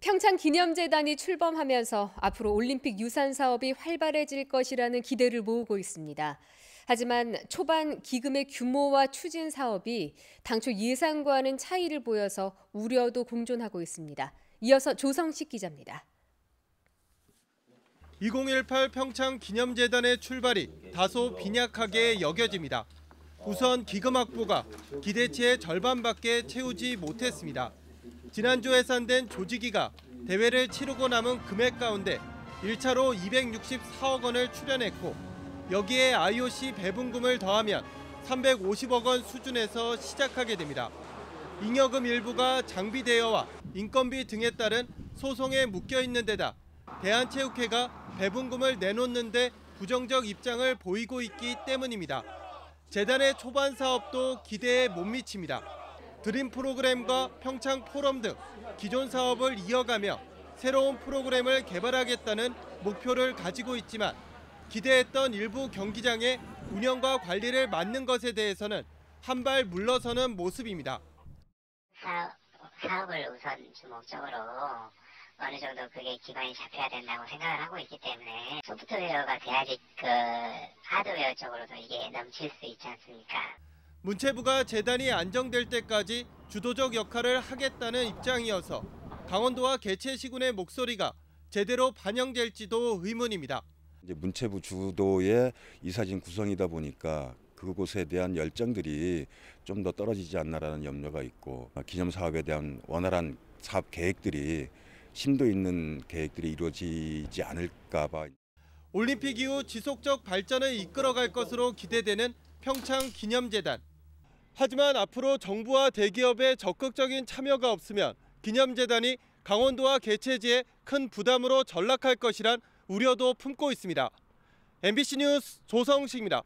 평창 기념재단이 출범하면서 앞으로 올림픽 유산 사업이 활발해질 것이라는 기대를 모으고 있습니다. 하지만 초반 기금의 규모와 추진 사업이 당초 예상과는 차이를 보여서 우려도 공존하고 있습니다. 이어서 조성식 기자입니다. 2018 평창 기념재단의 출발이 다소 빈약하게 여겨집니다. 우선 기금 확보가 기대치의 절반밖에 채우지 못했습니다. 지난주 해산된 조직위가 대회를 치르고 남은 금액 가운데 1차로 264억 원을 출연했고 여기에 IOC 배분금을 더하면 350억 원 수준에서 시작하게 됩니다. 잉여금 일부가 장비 대여와 인건비 등에 따른 소송에 묶여 있는 데다 대한체육회가 배분금을 내놓는데 부정적 입장을 보이고 있기 때문입니다. 재단의 초반 사업도 기대에 못 미칩니다. 드림 프로그램과 평창 포럼 등 기존 사업을 이어가며 새로운 프로그램을 개발하겠다는 목표를 가지고 있지만 기대했던 일부 경기장의 운영과 관리를 맡는 것에 대해서는 한 발 물러서는 모습입니다. 사업, 사업을 우선 주목적으로 어느 정도 그게 기반이 잡혀야 된다고 생각을 하고 있기 때문에 소프트웨어가 돼야지 그 하드웨어 쪽으로도 이게 넘칠 수 있지 않습니까? 문체부가 재단이 안정될 때까지 주도적 역할을 하겠다는 입장이어서 강원도와 개최시군의 목소리가 제대로 반영될지도 의문입니다. 이제 문체부 주도의 이사진 구성이다 보니까 그곳에 대한 열정들이 좀 더 떨어지지 않나라는 염려가 있고 기념 사업에 대한 원활한 사업 계획들이 심도 있는 계획들이 이루어지지 않을까 봐. 올림픽 이후 지속적 발전을 이끌어갈 것으로 기대되는 평창 기념재단. 하지만 앞으로 정부와 대기업의 적극적인 참여가 없으면 기념재단이 강원도와 개최지에 큰 부담으로 전락할 것이란 우려도 품고 있습니다. MBC 뉴스 조성식입니다.